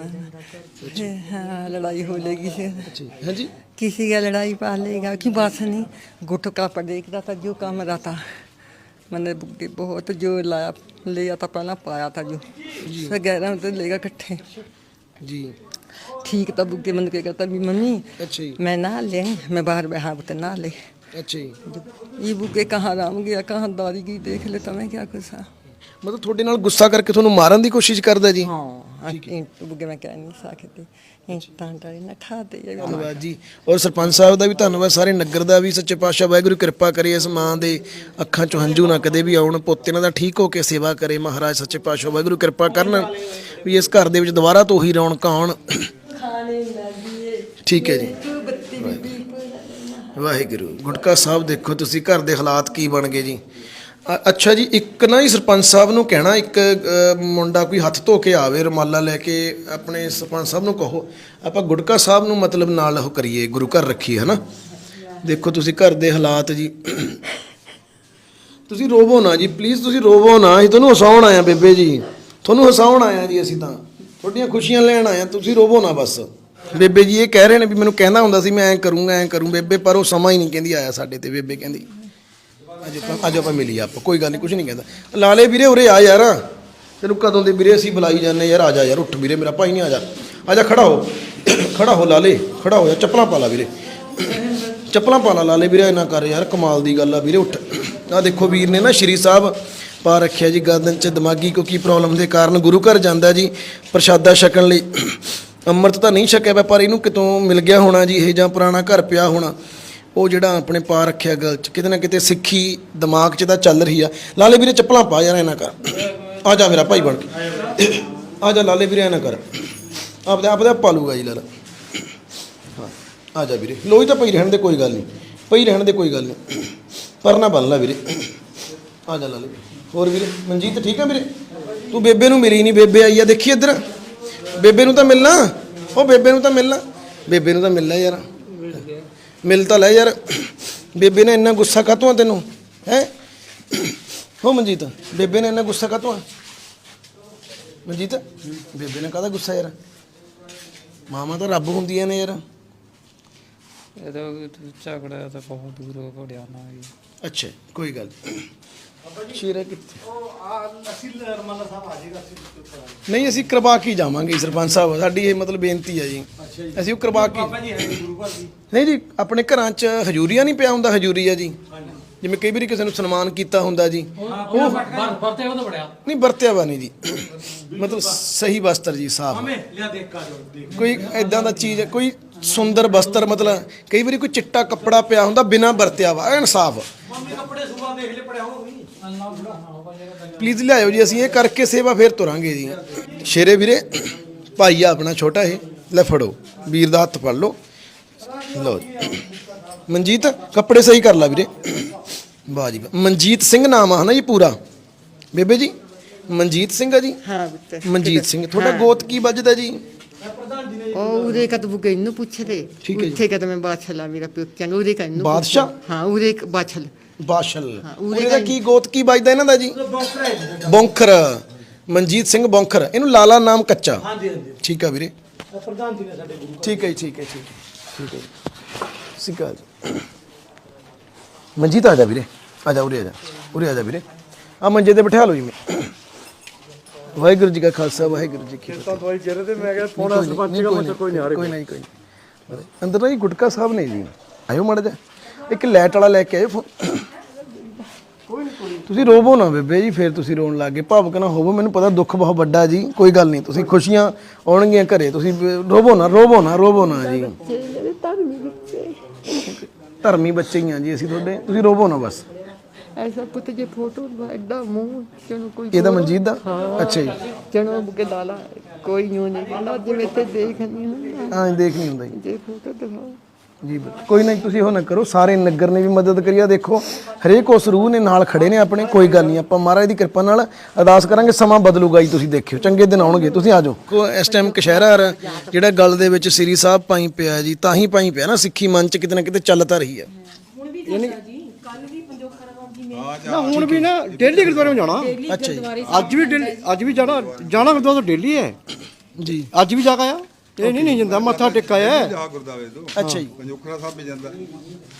हाँ लड़ाई हो लेगी से ਅੱਛਾ ਜੀ ਹਾਂਜੀ किसी का लड़ाई पा लेगा की बात नहीं गुटका पर देखता था जो काम रहता मैंने बुग्गे बहुत जो लाया लिया था पहला पाया था जो ग्यारह में तो लेगा इकट्ठे ਜੀ ठीक था बुग्गे मन के कहता भी मम्मी ਅੱਛਾ ਜੀ मैं ना ले मैं बाहर बैठा तो ना ले ਅੱਛਾ ਜੀ ये बुग्गे कहाँ राम गया कहाँ दारी की देख लेता मैं क्या कुछ ਮਤਲਬ ਤੁਹਾਡੇ ਨਾਲ ਗੁੱਸਾ ਕਰਕੇ ਤੁਹਾਨੂੰ ਮਾਰਨ ਦੀ ਕੋਸ਼ਿਸ਼ ਕਰਦਾ ਜੀ हाँ इंट बुग्गे मैं कह नहीं सकती ਸਰਪੰਚ ਸਾਹਿਬ ਦਾ ਵੀ ਧੰਨਵਾਦ। ਸਾਰੇ ਨਗਰ ਦਾ ਵੀ ਸੱਚੇ ਪਾਤਸ਼ਾਹ ਵਾਹਿਗੁਰੂ ਕਿਰਪਾ ਕਰੇ ਇਸ ਮਾਂ ਦੇ ਅੱਖਾਂ ਚੋਂ ਹੰਝੂ ਨਾ ਕਦੇ ਵੀ ਆਉਣ ਪੁੱਤ ਦਾ ਠੀਕ ਹੋ ਕੇ ਸੇਵਾ ਕਰੇ। ਮਹਾਰਾਜ ਸੱਚੇ ਪਾਤਸ਼ਾਹ ਵਾਹਿਗੁਰੂ ਕਿਰਪਾ ਕਰਨ ਵੀ ਇਸ ਘਰ ਦੇ ਵਿੱਚ ਦੁਬਾਰਾ ਤੋਂ ਉਹੀ ਰੌਣਕ ਆਉਣ। ਠੀਕ ਹੈ ਜੀ। ਵਾਹਿਗੁਰੂ। ਗੁਟਕਾ ਸਾਹਿਬ ਦੇਖੋ ਤੁਸੀਂ ਘਰ ਦੇ ਹਾਲਾਤ ਕੀ ਬਣ ਗਏ ਜੀ। ਅ- ਅੱਛਾ ਜੀ ਇੱਕ ਨਾ ਹੀ ਸਰਪੰਚ ਸਾਹਿਬ ਨੂੰ ਕਹਿਣਾ ਇੱਕ ਅ, ਮੁੰਡਾ ਕੋਈ ਹੱਥ ਧੋ ਕੇ ਆਵੇ ਰੁਮਾਲਾ ਲੈ ਕੇ ਆਪਣੇ ਸਰਪੰਚ ਸਾਹਿਬ ਨੂੰ ਕਹੋ ਆਪਾਂ ਗੁਟਕਾ ਸਾਹਿਬ ਨੂੰ ਮਤਲਬ ਨਾਲ ਉਹ ਕਰੀਏ ਗੁਰੂ ਘਰ ਰੱਖੀਏ ਹਨਾ? ਦੇਖੋ ਤੁਸੀਂ ਘਰ ਦੇ ਹਾਲਾਤ ਜੀ। ਤੁਸੀਂ ਰੋਵੋ ਨਾ ਜੀ ਪਲੀਜ਼ ਤੁਸੀਂ ਰੋਵੋ ਨਾ ਅਸੀਂ ਤੁਹਾਨੂੰ ਹਸਾਉਣ ਆਇਆ ਬੇਬੇ ਜੀ। ਤੁਹਾਨੂੰ ਹਸਾਉਣ ਆਇਆ ਜੀ ਅਸੀਂ ਤਾਂ। ਤੁਹਾਡੀਆਂ ਖੁਸ਼ੀਆਂ ਲੈਣ ਆਇਆ ਤੁਸੀਂ ਰੋਵੋ ਨਾ ਬਸ। ਬੇਬੇ ਜੀ ਇਹ ਕਹਿ ਰਹੇ ਨੇ ਵੀ ਮੈਨੂੰ ਕਹਿੰਦਾ ਹੁੰਦਾ ਸੀ ਮੈਂ ਐਂ ਕਰੂੰਗਾ ਐਂ ਕਰੂੰ ਬੇਬੇ ਪਰ ਉਹ ਸਮਾਂ ਹੀ ਨਹੀਂ ਕਹਿੰਦੀ ਆਇਆ ਸਾਡੇ ਤੇ ਬੇਬੇ ਕਹਿੰਦੀ। ਅੱਜ ਆਪਾਂ ਅੱਜ ਆਪਾਂ ਮਿਲੀ ਆਪਾਂ, ਕੋਈ ਗੱਲ ਨਹੀਂ ਕੁਝ ਨਹੀਂ ਕਹਿੰਦਾ। ਲਾਲੇ ਵੀਰੇ ਉਰੇ ਆ ਯਾਰ। ਤੈਨੂੰ ਕਦੋਂ ਦੇ ਵੀਰੇ ਅਸੀਂ ਬੁਲਾਈ ਜਾਂਦੇ ਯਾਰ, ਆ ਜਾ ਯਾਰ, ਉੱਠ ਵੀਰੇ, ਮੇਰਾ ਭਾਈ ਨਹੀਂ ਆ ਜਾ। ਆ ਜਾ, ਖੜਾ ਹੋ। ਖੜਾ ਹੋ ਲਾਲੇ, ਖੜਾ ਹੋ ਜਾ ਚੱਪਲਾਂ ਪਾ ਲਾ ਵੀਰੇ। ਚੱਪਲਾਂ ਪਾ ਲਾ ਲਾਲੇ ਵੀਰੇ ਨਾ ਕਰ ਯਾਰ, ਕਮਾਲ ਦੀ ਗੱਲ ਆ ਵੀਰੇ, ਉੱਠ। ਆ ਦੇਖੋ ਵੀਰ ਨੇ ਨਾ ਸ਼੍ਰੀ ਸਾਹਿਬ ਪਾ ਰੱਖਿਆ ਜੀ ਗਰਦਨ 'ਚ ਦਿਮਾਗੀ, ਕਿਉਂਕਿ ਪ੍ਰੋਬਲਮ ਦੇ ਕਾਰਨ ਗੁਰੂ ਘਰ ਜਾਂਦਾ ਜੀ, ਪ੍ਰਸ਼ਾਦਾ ਛਕਣ ਲਈ। ਅੰਮ੍ਰਿਤ ਤਾਂ ਨਹੀਂ ਛਕਿਆ ਪਿਆ, ਪਰ ਇਹਨੂੰ ਕਿਤੋਂ ਮਿਲ ਗਿਆ ਹੋਣਾ ਜੀ, ਇਹ ਜਾਂ ਪੁਰਾਣਾ ਘਰ ਪਿਆ ਹੋਣਾ। ਉਹ ਜਿਹੜਾ ਆਪਣੇ ਪਾ ਰੱਖਿਆ ਗਲ 'ਚ, ਕਿਤੇ ਨਾ ਕਿਤੇ ਸਿੱਖੀ ਦਿਮਾਗ 'ਚ ਤਾਂ ਚੱਲ ਰਹੀ ਆ। ਲਾਲੇ ਵੀਰੇ ਚੱਪਲਾਂ ਪਾ ਯਾਰ ਇਹਨਾਂ ਕਰ। ਆ ਜਾ ਮੇਰਾ ਭਾਈ ਬਣ ਕੇ। ਆ ਜਾ ਲਾਲੇ ਵੀਰੇ ਇਹਨਾਂ ਕਰ। ਆਪਦੇ ਆਪਦੇ ਪਾ ਲੂਗਾ ਜੀ ਲਾਲਾ। ਹਾਂ, ਆ ਜਾ ਵੀਰੇ। ਲੋਈ ਤਾਂ ਪਈ ਰਹਿਣ ਦੇ, ਕੋਈ ਗੱਲ ਨਹੀਂ। ਪਈ ਰਹਿਣ ਦੇ, ਕੋਈ ਗੱਲ ਨਹੀਂ। ਪਰ ਨਾ ਬਣ ਲੈ ਵੀਰੇ। ਆ ਜਾ ਲਾਲੇ ਹੋਰ ਵੀਰੇ, ਮਨਜੀਤ ਠੀਕ ਆ ਵੀਰੇ? ਤੂੰ ਬੇਬੇ ਨੂੰ ਮਿਲੀ ਨਹੀਂ, ਬੇਬੇ ਆਈ ਆ। ਦੇਖੀ ਇੱਧਰ। ਬੇਬੇ ਨੂੰ ਤਾਂ ਮਿਲਣਾ। ਉਹ ਬੇਬੇ ਨੂੰ ਤਾਂ ਮਿਲਣਾ। ਬੇਬੇ ਨੂੰ ਤਾਂ ਮਿਲਣਾ ਯਾਰ। ਮਿਲ ਤਾਂ ਲੈ ਯਾਰ। ਬੇਬੇ ਨੇ ਇੰਨਾ ਗੁੱਸਾ ਕਾਤੋਂ ਆ ਤੈਨੂੰ? ਹੈ? ਹੋ ਮਨਜੀਤ, ਬੇਬੇ ਨੇ ਇੰਨਾ ਗੁੱਸਾ ਕਾਤੋਂ ਆ? ਮਨਜੀਤ, ਬੇਬੇ ਨੇ ਕਾਹਦਾ ਗੁੱਸਾ ਯਾਰ? ਮਾਮਾ ਤਾਂ ਰੱਬ ਹੁੰਦੀਆਂ ਨੇ ਯਾਰ। ਇਹਦਾ ਝਗੜਾ ਤਾਂ ਬਹੁਤ ਦੂਰ ਹੋ ਗਿਆ ਨਾ ਜੀ। ਅੱਛਾ ਕੋਈ ਗੱਲ ਨੀ। ਸ਼ੇਰਾ ਕਿੱਥੇ? ਨਹੀਂ ਅਸੀਂ ਕਰਵਾ ਕੇ ਹੀ ਜਾਵਾਂਗੇ ਸਰਪੰਚ ਸਾਹਿਬ। ਸਾਡੀ ਇਹ ਮਤਲਬ ਬੇਨਤੀ ਹੈ ਜੀ। ਅਸੀਂ ਉਹ ਕਰਵਾ ਕੇ ਨਹੀਂ ਜੀ ਆਪਣੇ ਘਰਾਂ 'ਚ ਹਜੂਰੀਆ ਨਹੀਂ ਪਿਆ ਹੁੰਦਾ ਹਜੂਰੀਆ ਜੀ। ਜਿਵੇਂ ਕਈ ਵਾਰੀ ਕਿਸੇ ਨੂੰ ਸਨਮਾਨ ਕੀਤਾ ਹੁੰਦਾ ਜੀ। ਉਹ ਵਰਤੇ ਉਹ ਤਾਂ ਬੜਿਆ। ਨਹੀਂ ਵਰਤਿਆ ਵਾ ਨਹੀਂ ਜੀ। ਮਤਲਬ ਸਹੀ ਵਸਤਰ ਜੀ ਸਾਫ਼। ਲਿਆ ਦੇਖ ਕਾ ਜੋ ਦੇਖ। ਕੋਈ ਐਦਾਂ ਦਾ ਚੀਜ਼ ਕੋਈ ਸੁੰਦਰ ਵਸਤਰ ਮਤਲਬ ਕਈ ਵਾਰੀ ਕੋਈ ਚਿੱਟਾ ਕੱਪੜਾ ਪਿਆ ਹੁੰਦਾ ਬਿਨਾਂ ਵਰਤਿਆ ਵਾ ਐਨ ਸਾਫ਼। ਮੰਮੀ ਕੱਪੜੇ ਸੁਬਾ ਦੇਖ ਲੈ ਪੜਿਆ ਹੋ ਵੀ। ਪਲੀਜ਼ ਲਿਆਇਓ ਜੀ ਅਸੀਂ ਇਹ ਕਰਕੇ ਸੇਵਾ ਫੇਰ ਤੁਰਾਂਗੇ ਜੀ। ਸ਼ੇਰੇ ਵੀਰੇ ਭਾਈ ਆ ਆਪਣਾ ਛੋਟਾ ਇਹ ਲੈ ਫੜੋ ਵੀਰ ਦਾ ਹੱਥ ਫੜ ਲਓ। ਲਓ ਜੀ। ਮਨਜੀਤ ਕੱਪੜੇ ਸਹੀ ਕਰ ਲੈ ਵੀਰੇ। ਵਾਹ ਜੀ ਵਾਹ। ਮਨਜੀਤ ਸਿੰਘ ਨਾਮ ਆ ਹਨਾ ਜੀ ਪੂਰਾ। ਬੇਬੇ ਜੀ ਮਨਜੀਤ ਸਿੰਘ ਆ ਜੀ? ਹਾਂ ਪੁੱਤ ਮਨਜੀਤ ਸਿੰਘ ਤੁਹਾਡਾ ਗੋਤ ਕੀ ਵੱਜਦਾ ਜੀ? ਉਹ ਉਹਦੇ ਕਦ ਬੁਕੇ ਇਹਨੂੰ ਪੁੱਛਦੇ ਠੀਕ ਹੈ ਜੀ। ਉੱਥੇ ਕਦ ਮੈਂ ਬਾਛਲਾ ਮੇਰਾ ਪਿਓ ਕਹਿੰਦਾ ਉਹਦੇ ਕਦ ਨੂੰ ਬਾਦਸ਼ਾਹ? ਹਾਂ ਉਹਦੇ ਇੱਕ ਬਾਛਲ ਬਾਸ਼ਲ ਉਹਦੇ ਉਹਦਾ ਕੀ ਗੋਤ ਕੀ ਵੱਜਦਾ ਇਹਨਾਂ ਦਾ ਜੀ ਬੌਂਖਰ ਮਨਜੀਤ ਸਿੰਘ ਬੌਂਖਰ ਇਹਨੂੰ ਲਾਲਾ ਨਾਮ ਕੱਚਾ ਹਾਂਜੀ ਹਾਂਜੀ ਠੀਕ ਆ ਵੀਰੇ ਪ੍ਰਧਾਨ ਜੀ ਨੇ ਸਾਡੇ ਗੁਰੂ ਠੀਕ ਹੈ ਜੀ, ਠੀਕ ਹੈ ਠੀਕ ਹੈ ਠੀਕ ਹੈ। ਸਿਕਾ ਮਨਜੀਤ ਆ ਜਾ ਵੀਰੇ ਆ ਜਾ ਉਰੇ ਆ ਜਾ ਉਰੇ ਆ ਜਾ ਵੀਰੇ ਆ ਮੰਜੇ ਤੇ ਬਿਠਾ ਲਓ ਜੀ ਮੈਂ ਵਾਹਿਗੁਰੂ ਜੀ ਕਾ ਖਾਲਸਾ ਵਾਹਿਗੁਰੂ ਜੀ ਕੀ ਫਤਿਹ। ਦਵਾਈ ਚਿਹਰੇ ਤੇ ਮੈਂ ਕਿਹਾ ਪੌਣਾ ਸਰਪੰਚ ਦਾ ਮਤਲਬ ਕੋਈ ਨਹੀਂ ਆ ਰਿਹਾ ਕੋਈ ਨਹੀਂ ਕੋਈ ਨਹੀਂ। ਅੰਦਰ ਨਾ ਗੁਟਕਾ ਸਾਹਿਬ ਨੇ ਜੀ। ਆਇਓ ਮੜ ਜਾ ਇੱਕ ਲਾਈਟ ਵਾਲਾ ਲੈ ਕੇ ਆਇਓ ਫੋ- ਤੁਸੀਂ ਰੋਵੋ ਨਾ ਬੇਬੇ ਜੀ ਫਿਰ ਤੁਸੀਂ ਰੋਣ ਲੱਗੇ ਭਾਵਕ ਨਾ ਹੋਵੋ ਮੈਨੂੰ ਪਤਾ ਦੁੱਖ ਬਹੁਤ ਵੱਡਾ ਜੀ ਕੋਈ ਗੱਲ ਨਹੀਂ। ਤੁਸੀਂ ਖੁਸ਼ੀਆਂ ਆਉਣਗੀਆਂ ਘਰੇ। ਤੁਸੀਂ ਰੋਵੋ ਨਾ ਰੋਵੋ ਨਾ ਰੋਵੋ ਨਾ ਜੀ। ਧਰਮੀ ਬੱਚੇ। ਹੀ ਆ ਜੀ ਅਸੀਂ ਤੁਹਾਡੇ। ਤੁਸੀਂ ਰੋਵੋ ਨਾ ਬਸ। ਐਸਾ ਪੁੱਤ ਜੇ ਫੋਟੋ ਐਡਾ ਮੂੰਹ ਚਣੋ ਕੋਈ ਇਹਦਾ ਮਨਜੀਤ ਦਾ? ਅੱਛਾ ਜੀ। ਚਣੋ ਬੁਕੇ ਲਾਲਾ ਕੋਈ ਯੂੰ ਨਹੀਂ ਕਹਿੰਦਾ ਜਿਵੇਂ ਤੇ ਦੇਖ ਨਹੀਂ ਹੁੰਦਾ। ਹਾਂ ਦੇਖ ਨਹੀਂ ਹੁੰਦਾ ਜੀ। ਜੇ ਫੋਟੋ ਦਿਖਾਓ। ਜੀ। ਕੋਈ ਨਹੀਂ ਤੁਸੀਂ ਉਹ ਨਾ ਕਰੋ ਸਾਰੇ ਨਗਰ ਨੇ ਵੀ ਮਦਦ ਕਰੀ ਆ ਦੇਖੋ ਹਰੇਕ ਉਸ ਰੂਹ ਨੇ ਨਾਲ ਖੜੇ ਨੇ ਆਪਣੇ ਕੋਈ ਗੱਲ ਨਹੀਂ ਆਪਾਂ ਮਹਾਰਾਜ ਦੀ ਕਿਰਪਾ ਨਾਲ ਅਰਦਾਸ ਕਰਾਂਗੇ ਸਮਾਂ ਬਦਲੂਗਾ ਜੀ ਤੁਸੀਂ ਦੇਖਿਓ ਚੰਗੇ ਦਿਨ ਆਉਣਗੇ ਤੁਸੀਂ ਆ ਜਾਓ। ਕੋ ਇਸ ਟਾਈਮ ਕਸ਼ਹਿਰਾ ਜਿਹੜਾ ਗਲ ਦੇ ਵਿੱਚ ਸ੍ਰੀ ਸਾਹਿਬ ਪਾਈ ਪਿਆ ਜੀ ਤਾਂ ਹੀ ਪਾਈ ਪਿਆ ਨਾ ਸਿੱਖੀ ਮਨ ਚ ਕਿਤੇ ਨਾ ਕਿਤੇ ਚੱਲ ਤਾਂ ਰਹੀ ਹੈ ਨਾ ਹੁਣ ਵੀ ਨਾ ਡੇਲੀ ਗੁਰਦੁਆਰੇ ਨੂੰ ਜਾਣਾ। ਅੱਛਾ ਜੀ। ਅੱਜ ਵੀ ਡੇਲੀ ਅੱਜ ਵੀ ਜਾਣਾ ਜਾਣਾ ਗੁਰਦੁਆਰਾ ਤਾਂ ਡੇਲੀ ਹੈ। ਜੀ। ਅੱਜ ਵੀ ਜਾ ਕੇ ਆਇਆ? ਇਹ ਨਹੀਂ ਨਹੀਂ ਜਾਂਦਾ ਮੱਥਾ ਜਾ ਗੁਰਦਾਵੇ ਤੋਂ। ਅੱਛਾ ਜੀ। ਪੰਜੋਖਰਾ ਸਾਹਿਬ ਵੀ ਜਾਂਦਾ।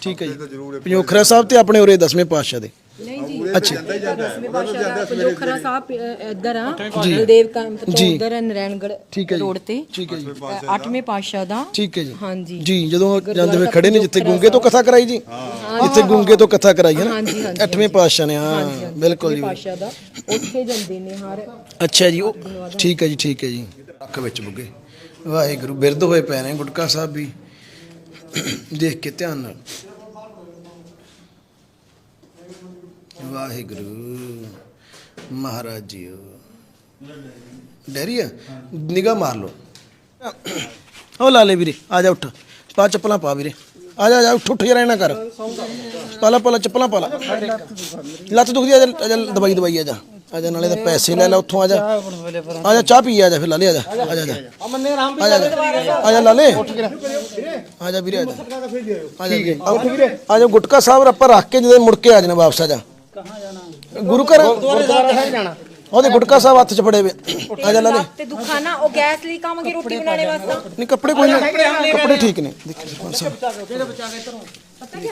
ਠੀਕ ਹੈ ਜੀ। ਪੰਜੋਖਰਾ ਸਾਹਿਬ ਤੇ ਆਪਣੇ ਉਰੇ ਦਸਵੇਂ ਪਾਤਸ਼ਾਹ ਦੇ। ਨਹੀਂ ਜੀ ਅੱਛਾ। ਜਾਂਦਾ ਹੀ ਜਾਂਦਾ ਹੈ। ਉਹਦਾ ਤਾਂ ਜਾਂਦਾ ਸਵੇਰੇ ਪੰਜੋਖਰਾ ਸਾਹਿਬ ਅ, ਇੱਧਰ ਆ। ਬਲਦੇਵ ਕੰਮ ਤੋਂ ਜੀ। ਉਧਰ ਨਰੈਣਗੜ ਠੀਕ ਹੈ ਜੀ। ਰੋਡ ਤੇ। ਠੀਕ ਹੈ ਜੀ। ਅ, ਅੱਠਵੇਂ ਪਾਤਸ਼ਾਹ ਦਾ। ਠੀਕ ਹੈ ਜੀ। ਹਾਂਜੀ। ਜੀ ਜਦੋਂ ਜਾਂਦੇ ਹੋਏ ਖੜੇ ਨੇ ਜਿੱਥੇ ਗੁੰਗੇ ਤੋਂ ਕਥਾ ਕਰਾਈ ਜੀ। ਜਿੱਥੇ ਗੁੰਗੇ ਤੋਂ ਕਥਾ ਕਰਾਈ ਹੈ ਨਾ। ਹਾਂਜੀ, ਹਾਂਜੀ, ਅੱਠਵੇਂ ਪਾਤਸ਼ਾਹ ਨੇ ਹਾਂ ਬਿਲਕੁਲ ਜੀ। ਪਾਤਸ਼ਾਹ ਦਾ। ਉੱਥੇ ਜਾਂਦੇ ਨੇ ਹਰ ਅੱਛਾ ਜੀ ਉਹ ਠੀਕ ਹੈ ਜੀ ਠੀਕ ਹੈ ਜੀ। ਅੱਖ ਵਿੱਚ ਬੁੱਗੇ। ਵਾਹਿਗੁਰੂ ਬਿਰਧ ਹੋਏ ਪਏ ਨੇ ਗੁਟਕਾ ਸਾਹਿਬ ਵੀ। ਦੇਖ ਕੇ ਧਿਆਨ ਨਾਲ। ਵਾਹਿਗੁਰੂ ਮਹਾਰਾਜ ਜੀ ਡੈਰੀਆ ਨਿਗਾ ਮਾਰ ਲਓ ਉਹ ਲਾਲੇ ਵੀਰੇ ਆ ਜਾ ਉੱਠ ਪਾ ਚੱਪਲਾਂ ਪਾ ਵੀਰੇ ਆ ਜਾ ਆ ਜਾ ਉੱਠ ਉੱਠ ਜਰਾ ਨਾ ਕਰ ਪਾਲਾ ਪਾਲਾ ਚੱਪਲਾਂ ਪਾਲਾ ਲੱਤ ਦੁਖਦੀ ਆ ਜਾ ਆ ਜਾ ਦਵਾਈ ਦਵਾਈ ਆ ਜਾ ਆ ਜਾ ਨਾਲੇ ਤਾਂ ਪੈਸੇ ਲੈ ਲੈ ਉੱਥੋਂ ਆ ਜਾ ਆ ਜਾ ਚਾਹ ਪੀ ਆ ਜਾ ਫਿਰ ਲਾਲੇ ਆ ਜਾ ਆ ਜਾ ਆ ਜਾ ਆ ਜਾ ਆ ਜਾ ਲਾਲੇ ਆ ਜਾ ਵੀਰੇ ਆ ਜਾ ਆ ਜਾ ਆ ਵੀਰੇ ਆ ਜਾ ਗੁਟਕਾ ਸਾਹਿਬ ਆਪਾਂ ਰੱਖ ਕੇ ਜਦੋਂ ਮੁੜ ਕੇ ਆ ਜਾਣਾ ਵਾਪਸ ਆ ਜਾ ਗੁਰੂ ਘਰ ਉਹਦੇ ਗੁਟਕਾ ਸਾਹਿਬ ਹੱਥ 'ਚ ਫੜੇ ਵੇ। ਆ ਜਾ ਲੈ। ਤੇ ਦੁੱਖਾ ਨਾ ਉਹ ਗੈਸ ਲਈ ਕੰਮ ਕੀ ਰੋਟੀ ਬਣਾਉਣੇ ਵਾਸਤੇ? ਨਹੀਂ ਕੱਪੜੇ ਕੋਈ ਨਹੀਂ। ਕੱਪੜੇ ਠੀਕ ਨੇ। ਪਤਾ ਕੀ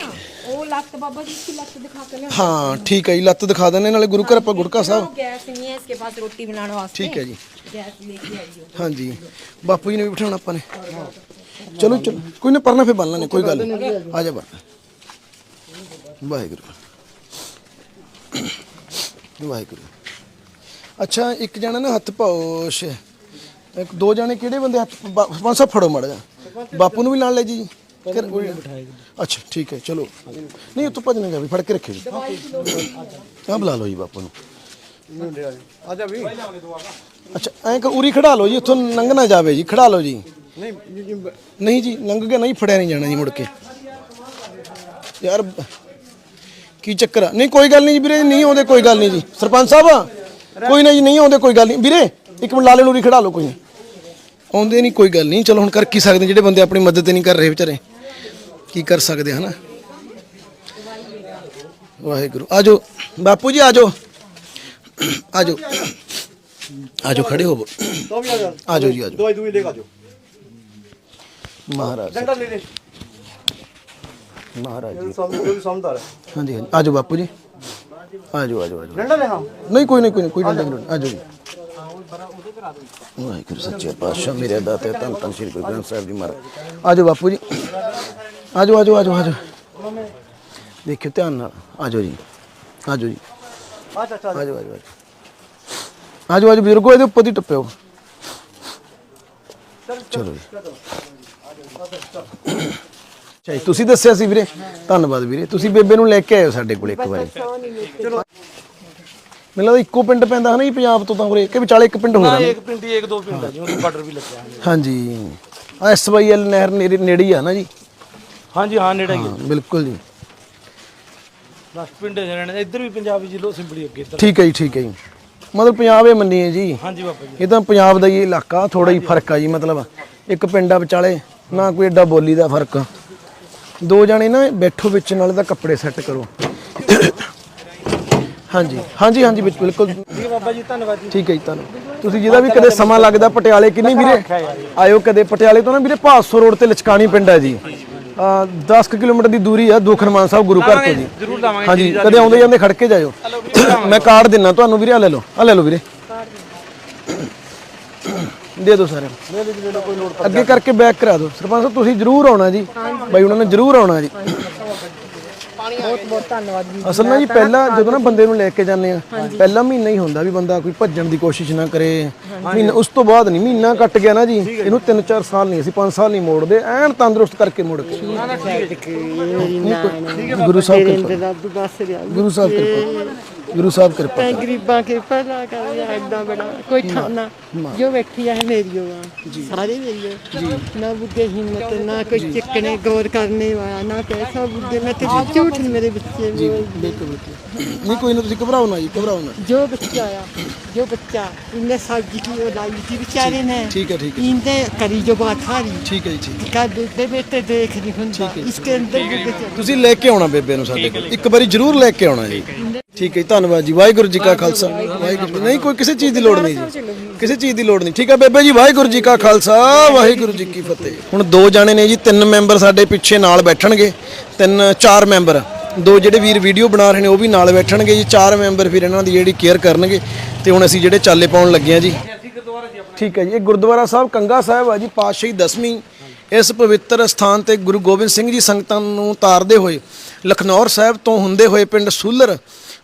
ਉਹ ਲੱਤ ਬਾਬਾ ਜੀ ਦੀ ਲੱਤ ਦਿਖਾ ਕੇ ਲਿਆ ਹਾਂ ਠੀਕ ਹੈ ਜੀ ਲੱਤ ਦਿਖਾ ਦਿੰਦੇ ਨਾਲੇ ਗੁਰੂ ਘਰ ਆਪਾਂ ਗੁਟਕਾ ਸਾਹਿਬ ਗੈਸ ਨਹੀਂ ਹੈ ਇਸਕੇ ਪਾਸ ਰੋਟੀ ਬਣਾਉਣ ਵਾਸਤੇ। ਠੀਕ ਹੈ ਜੀ। ਗੈਸ ਲੈ ਕੇ ਆਈਓ ਹਾਂਜੀ। ਬਾਪੂ ਜੀ ਨੇ ਵੀ ਬਿਠਾਉਣਾ ਆਪਾਂ ਨੇ। ਚਲੋ ਚਲੋ। ਕੋਈ ਨਾ ਪਰਨਾ ਫੇ ਬੰਨ ਲੈਣੇ ਕੋਈ ਗੱਲ ਨਹੀਂ। ਆ ਜਾ ਬੰਨ ਵਾਹਿਗੁਰੂ। ਵਾਹਿਗੁਰੂ। ਅੱਛਾ ਇੱਕ ਜਣਾ ਨਾ ਹੱਥ ਪਾਓ ਸ਼। ਇੱਕ ਦੋ ਜਣੇ ਕਿਹੜੇ ਬੰਦੇ ਹੱਥ ਬਾ- ਪੰਜ ਸੌ ਫੜੋ ਮੜ ਜਾ ਬਾਪੂ ਨੂੰ ਵੀ ਨਾਲ ਲੈ ਜੀ। ਕਰ- ਅੱਛਾ ਠੀਕ ਹੈ ਚਲੋ। ਨਹੀਂ ਉੱਤੋਂ ਭੱਜ ਨਾ ਜਾਵੇ ਫੜ ਕੇ ਰੱਖਿਓ ਜੀ। ਆ ਬੁਲਾ ਲਓ ਜੀ ਬਾਪੂ ਨੂੰ। ਆ ਜਾ ਵੀ। ਅੱਛਾ ਐਂ ਕਰ ਉਰੀ ਖੜਾ ਲਓ ਜੀ ਉੱਥੋਂ ਲੰਘ ਨਾ ਜਾਵੇ ਜੀ ਖੜਾ ਲਓ ਜੀ। ਨਹੀਂ ਨਹੀਂ ਜੀ ਲੰਘ ਗਿਆ ਨਹੀਂ ਫੜਿਆ ਨਹੀਂ ਜਾਣਾ ਜੀ ਮੁੜ ਕੇ। ਯਾਰ ਕੀ ਚੱਕਰ ਆ? ਨਹੀਂ ਕੋਈ ਗੱਲ ਨਹੀਂ ਜੀ ਵੀਰੇ ਨਹੀਂ ਆਉਂਦੇ ਕੋਈ ਗੱਲ ਨਹੀਂ ਜੀ। ਸਰਪੰਚ ਸਾਹਿਬ ਕੋਈ ਨਾ ਜੀ ਨਹੀਂ ਆਉਂਦੇ ਕੋਈ ਗੱਲ ਨਹੀਂ। ਵੀਰੇ ਇੱਕ ਮਿੰਟ ਲਾਲੇ ਉਰੀ ਖੜਾ ਲਓ ਕੋਈ। ਨਹੀਂ ਆਉਂਦੇ ਨਹੀਂ ਕੋਈ ਗੱਲ ਨਹੀਂ। ਚਲੋ ਹੁਣ ਕਰ ਕੀ ਸਕਦੇ? ਜਿਹੜੇ ਬੰਦੇ ਆਪਣੀ ਮਦਦ ਨਹੀਂ ਕਰ ਰਹੇ ਵਿਚਾਰੇ ਕੀ ਕਰ ਸਕਦੇ ਹਨਾ? ਵਾਹਿਗੁਰੂ। ਆਜੋ ਬਾਪੂ ਜੀ ਆਜੋ ਆਜੋ ਆਜੋ ਖੜੇ ਹੋਵੋ ਆਜੋ ਜੀ। ਆਜੋ ਦਵਾਈ ਦੂਈ ਲੈ ਕੇ ਆ ਜਾਓ। ਮਹਾਰਾਜ। ਡੰਡਾ ਲੈ ਲੈ। ਮਹਾਰਾਜ ਜੀ। ਸਮਝ ਸਮਝਦਾਰ ਹਾਂਜੀ ਹਾਂਜੀ। ਆਜੋ ਬਾਪੂ ਜੀ। ਆਜੋ ਆਜੋ ਆਜੋ। ਡੰਡਾ ਲੈਣਾ ਨਹੀਂ ਕੋਈ ਨਹੀਂ ਕੋਈ ਨਹੀਂ ਕੋਈ ਡੰਡਾ ਨਹੀਂ। ਆਜੋ ਜੀ। ਵਾਹਿਗੁਰੂ ਸੱਚੇ ਪਾਤਸ਼ਾਹ ਮੇਰੇ ਦਾਤੇ ਧੰਨ ਧੰਨ ਸ਼੍ਰੀ ਗੁਰੂ ਗ੍ਰੰਥ ਸਾਹਿਬ ਜੀ ਮਹਾਰਾਜ। ਆਜੋ ਬਾਪੂ ਜੀ। ਆਜੋ ਆਜੋ ਆਜੋ ਆਜੋ। ਦੇਖਿਓ ਧਿਆਨ ਨਾਲ। ਆਜੋ ਜੀ। ਆਜੋ ਜੀ। ਆਜੋ ਆਜੋ ਆਜੋ। ਆਜੋ ਆਜੋ ਬਜ਼ੁਰਗੋ ਇਹਦੇ ਉੱਪਰ ਦੀ ਟੱਪਿਓ। ਚਲੋ ਜੀ। ਚਾਹੀ ਤੁਸੀਂ ਦੱਸਿਆ ਸੀ ਵੀਰੇ? ਧੰਨਵਾਦ ਵੀਰੇ। ਤੁਸੀਂ ਬੇਬੇ ਨੂੰ ਲੈ ਕੇ ਆਇਓ ਸਾਡੇ ਕੋਲ ਇੱਕ ਵਾਰੀ। ਮੈਨੂੰ ਲੱਗਦਾ ਇੱਕੋ ਪਿੰਡ ਪੈਂਦਾ ਹਨਾ ਜੀ ਪੰਜਾਬ ਤੋਂ ਤਾਂ ਉਰੇ। ਕਿ ਵਿਚਾਲੇ ਇੱਕ ਪਿੰਡ ਹੋਰ ਆ ਨਾ? ਇੱਕ ਪਿੰਡ ਹੀ ਇੱਕ ਦੋ ਪਿੰਡ ਆ ਜੀ ਉਹਨੂੰ ਬਾਰਡਰ ਵੀ ਲੱਗਿਆ ਹਾਂਜੀ। ਆ ਐਸਵਾਈਐਲ ਨਹਿਰ ਨੇੜੇ ਨੇੜੇ ਹੀ ਆ ਨਾ ਜੀ। ਹਾਂਜੀ ਹਾਂ ਨੇੜੇ ਹੀ ਹਾਂ ਬਿਲਕੁਲ ਜੀ। ਦਸ ਪਿੰਡ ਰਹਿਣੇ। ਇੱਧਰ ਵੀ ਪੰਜਾਬੀ ਜ਼ਿਲ੍ਹੋ ਸਿੰਬੜੀ ਅੱਗੇ ਇੱਧਰ। ਠੀਕ ਹੈ ਜੀ ਠੀਕ ਹੈ ਜੀ। ਮਤਲਬ ਪੰਜਾਬ ਇਹ ਮੰਨੀ ਹੈ ਜੀ। ਹਾਂਜੀ ਬਾਬਾ ਜੀ। ਇਹ ਤਾਂ ਪੰਜਾਬ ਦਾ ਹੀ ਇਲਾਕਾ ਥੋੜਾ ਹੀ ਫ਼ਰਕ ਆ ਜੀ ਮਤਲਬ। ਇੱਕ ਪਿੰਡਾ ਵਿਚਾਲੇ ਨਾ ਕੋਈ ਏਡਾ ਬੋਲੀ ਦਾ ਫ਼ਰਕ। ਦੋ ਜਣੇ ਨਾ ਬੈਠੋ ਵਿੱਚ ਨਾਲੇ ਤਾਂ ਕੱਪੜੇ ਸੈੱਟ ਕਰੋ। ਹਾਂਜੀ ਹਾਂਜੀ ਹਾਂਜੀ ਵਿੱਚ ਬਿਲਕੁਲ। ਹੈ ਬਾਬਾ ਜੀ ਧੰਨਵਾਦ ਜੀ। ਠੀਕ ਹੈ ਜੀ ਤੁਹਾਨੂੰ ਤੁਸੀਂ ਜਿਹਦਾ ਵੀ ਕਦੇ ਸਮਾਂ ਲੱਗਦਾ ਪਟਿਆਲੇ ਕਿੰਨੀ ਵੀਰੇ? ਆਇਓ ਕਦੇ ਪਟਿਆਲੇ ਤੋਂ ਨਾ ਵੀਰੇ ਭਾਸੋ ਰੋਡ ਤੇ ਲਚਕਾਣੀ ਪਿੰਡ ਹੈ ਜੀ। ਆ 10 ਕੁ ਕਿਲੋਮੀਟਰ ਦੀ ਦੂਰੀ ਆ ਦੂਖਨਮਾਨ ਸਾਹਿਬ ਗੁਰੂ ਘਰ ਤੋਂ ਜੀ। ਜ਼ਰੂਰ ਲਾਵਾਂਗੇ ਹਾਂਜੀ ਕਦੇ ਆਉਂਦੇ ਜਾਂਦੇ ਖੜ ਕੇ ਜਾਇਓ ਮੈਂ ਕਾਰਡ ਦਿੰਨਾ ਤੁਹਾਨੂੰ ਵੀਰੇ ਆ ਲੈ ਲਓ ਆ ਲੈ ਲਓ ਵੀਰੇ। ਦੇ ਦਿਓ ਸਾਰੇ ਅੱਗੇ ਕਰਕੇ ਬੈਕ ਕਰਾ ਦਿਓ। ਸਰਪੰਚ ਸਾਹਿਬ ਤੁਸੀਂ ਜ਼ਰੂਰ ਆਉਣਾ ਜੀ। ਬਾਈ ਉਹਨਾਂ ਨੇ ਜ਼ਰੂਰ ਆਉਣਾ ਜੀ। ਬਹੁਤ ਬਹੁਤ ਧੰਨਵਾਦ ਜੀ। ਅਸਲ ਨਾਲ ਜੀ ਪਹਿਲਾਂ ਜਦੋਂ ਨਾ ਬੰਦੇ ਨੂੰ ਲੈ ਕੇ ਜਾਂਦੇ ਆ ਪਹਿਲਾ ਮਹੀਨਾ ਹੀ ਹੁੰਦਾ ਵੀ ਬੰਦਾ ਕੋਈ ਭੱਜਣ ਦੀ ਕੋਸ਼ਿਸ਼ ਨਾ ਕਰੇ। ਮਹੀਨਾ ਉਸ ਤੋਂ ਬਾਅਦ ਨਹੀਂ ਮਹੀਨਾ ਕੱਟ ਗਿਆ ਨਾ ਜੀ। ਇਹਨੂੰ 3-4 ਸਾਲ ਨਹੀਂ ਅਸੀਂ 5 ਸਾਲ ਨਹੀਂ ਮੋੜਦੇ। ਐਨ ਤੰਦਰੁਸਤ ਕਰਕੇ ਮੁੜ ਕੇ। ਗੁਰੂ ਸਾਹਿਬ ਕਿਰਪਾ। ਰੱਬ ਦੱਸ ਰਿਹਾ। ਗੁਰੂ ਸਾਹਿਬ ਕਿਰਪਾ। ਗੁਰੂ ਸਾਹਿਬ ਕਿਰਪਾ ਮੈਂ ਗਰੀਬਾਂ ਕਿਰਪਾ ਨਾ ਕਰ ਯਾਰ ਏਦਾਂ ਬੜਾ ਕੋਈ ਠਾਣਾ ਜੋ ਵੇਖੀ ਆ ਮੇਰੀਓ ਆ। ਸਾਰੇ ਮੇਰੀਓ ਨਾ ਬੁੱਧੇ ਹਿੰਮਤ ਨਾ ਕੋਈ ਚੱਕਣੇ ਗੌਰ ਕਰਨੇ ਵਾਲਾ ਨਾ ਪੈਸਾ ਬੁੱਧੇ ਮੈਂ ਤੇ ਝੂਠ ਮੇਰੇ ਬੱਚੇ ਬੋਲ- ਬਿਲਕੁਲ ਨਹੀਂ ਕੋਈ ਨਾ ਤੁਸੀਂ ਘਬਰਾਓ ਨਾ ਜੀ ਘਬਰਾਓ ਨਾ। ਜੋ ਬੱਚਾ ਆ ਜੋ ਬੱਚਾ ਇਹਨੇ ਸਬਜ਼ੀ ਕੀ ਉਹ ਲਾਈ ਸੀ ਵਿਚਾਰੇ ਨੇ। ਠੀਕ ਹੈ ਠੀਕ ਹੈ। ਇਹਨੇ ਕਰੀ ਜੋ ਬਾਤ ਹਾਰੀ। ਠੀਕ ਹੈ ਜੀ ਕਾ ਦੇ ਬੇਟੇ ਦੇਖ ਨਹੀਂ ਹੁੰਦਾ। ਇਸਕੇ ਅੰਦਰ ਤੁਸੀਂ ਲੈ ਕੇ ਆਉਣਾ ਬੇਬੇ ਨੂੰ ਸਾਡੇ ਕੋਲ। ਇੱਕ ਵਾਰੀ ਜ਼ਰੂਰ ਲੈ ਕੇ ਆਉਣਾ ਜੀ। ਠੀਕ ਹੈ ਜੀ, ਧੰਨਵਾਦ ਜੀ। ਵਾਹਿਗੁਰੂ ਜੀ ਕਾ ਖਾਲਸਾ। ਵਾਹਿਗੁਰੂ ਜੀ ਨਹੀਂ, ਕੋਈ ਕਿਸੇ ਚੀਜ਼ ਦੀ ਲੋੜ ਨਹੀਂ ਜੀ। ਕਿਸੇ ਚੀਜ਼ ਦੀ ਲੋੜ ਨਹੀਂ। ਠੀਕ ਹੈ, ਬੇਬੇ ਜੀ, ਵਾਹਿਗੁਰੂ ਜੀ ਕਾ ਖਾਲਸਾ, ਵਾਹਿਗੁਰੂ ਜੀ ਕੀ ਫਤਿਹ। ਹੁਣ ਦੋ ਜਾਣੇ ਨੇ ਜੀ, ਤਿੰਨ ਮੈਂਬਰ ਸਾਡੇ ਪਿੱਛੇ ਨਾਲ ਬੈਠਣਗੇ। ਤਿੰਨ, ਚਾਰ ਮੈਂਬਰ। ਦੋ ਜਿਹੜੇ ਵੀਰ ਵੀਡੀਓ ਬਣਾ ਰਹੇ ਨੇ, ਉਹ ਵੀ ਨਾਲ ਬੈਠਣਗੇ ਜੀ। ਚਾਰ ਮੈਂਬਰ ਫਿਰ ਇਹਨਾਂ ਦੀ ਜਿਹੜੀ ਕੇਅਰ ਕਰਨਗੇ। ਤੇ ਹੁਣ ਅਸੀਂ ਜਿਹੜੇ ਚਾਲੇ ਪਾਉਣ ਲੱਗੇ ਆ ਜੀ। ਠੀਕ ਹੈ ਜੀ, ਇਹ ਗੁਰਦੁਆਰਾ ਸਾਹਿਬ ਕੰਗਾ ਸਾਹਿਬ ਆ ਜੀ, ਪਾਤਸ਼ਾਹੀ ਦਸਵੀਂ। ਇਸ ਪਵਿੱਤਰ ਸਥਾਨ ਤੇ ਗੁਰੂ ਗੋਬਿੰਦ ਸਿੰਘ ਜੀ ਸੰਗਤਾਂ ਨੂੰ ਤਾਰਦੇ ਹੋਏ, ਲਖਨੌਰ ਸਾਹਿਬ ਤੋਂ ਹੁੰਦੇ ਹੋਏ ਪਿੰਡ ਸੂਲਰ